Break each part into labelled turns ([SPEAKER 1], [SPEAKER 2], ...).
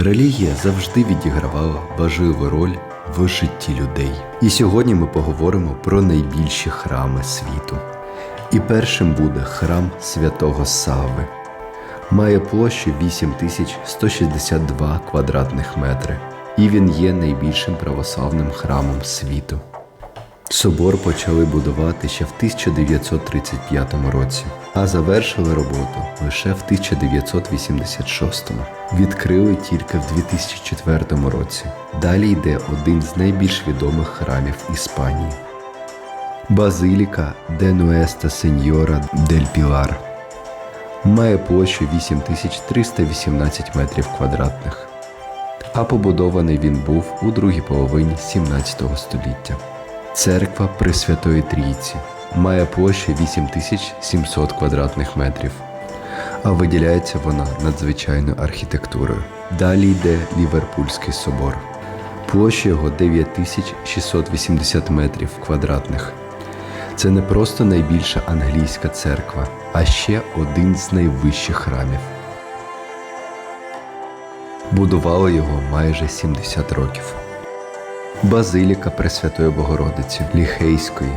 [SPEAKER 1] Релігія завжди відігравала важливу роль в житті людей. І сьогодні ми поговоримо про найбільші храми світу. І першим буде храм святого Сави. Має площу 8162 квадратних метри, і він є найбільшим православним храмом світу. Собор почали будувати ще в 1935 році, а завершили роботу лише в 1986. Відкрили тільки в 2004 році. Далі йде один з найбільш відомих храмів Іспанії. Базиліка де Нуеста Сеньора дель Пілар. Має площу 8318 метрів квадратних, а побудований він був у другій половині 17 століття. Церква Пресвятої Трійці має площу 8700 квадратних метрів, а виділяється вона надзвичайною архітектурою. Далі йде Ліверпульський собор. Площа його 9680 метрів квадратних. Це не просто найбільша англійська церква, а ще один з найвищих храмів. Будували його майже 70 років. Базиліка Пресвятої Богородиці Ліхейської.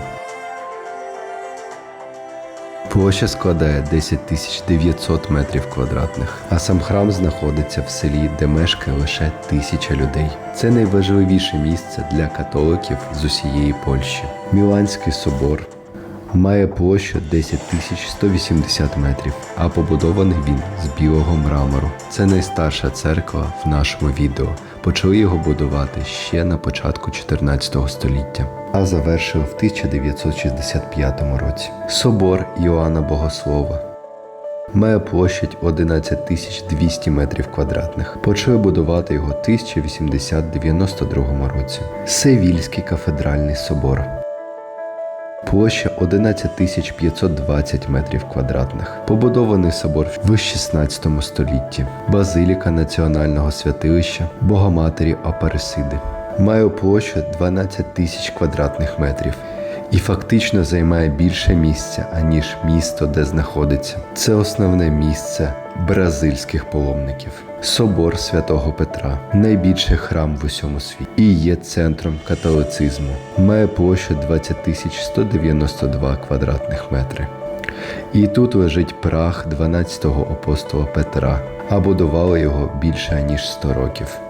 [SPEAKER 1] Площа складає 10 900 метрів квадратних, а сам храм знаходиться в селі, де мешкає лише тисяча людей. Це найважливіше місце для католиків з усієї Польщі. Міланський собор має площу 10 180 метрів, а побудований він з білого мрамору. Це найстарша церква в нашому відео. Почали його будувати ще на початку 14 століття, а завершили в 1965 році. Собор Іоанна Богослова. Має площадь 11 200 метрів квадратних. Почали будувати його в 1892 році. Севільський кафедральний собор. Площа 11 520 метрів квадратних. Побудований собор в 16 столітті. Базиліка Національного святилища Богоматері Апаресиди. Має площу 12 тисяч квадратних метрів і фактично займає більше місця, аніж місто, де знаходиться. Це основне місце бразильських паломників. Собор святого Петра, найбільший храм в усьому світі, і є центром католицизму. Має площу 20 192 квадратних метри. І тут лежить прах 12-го апостола Петра, а будували його більше ніж 100 років.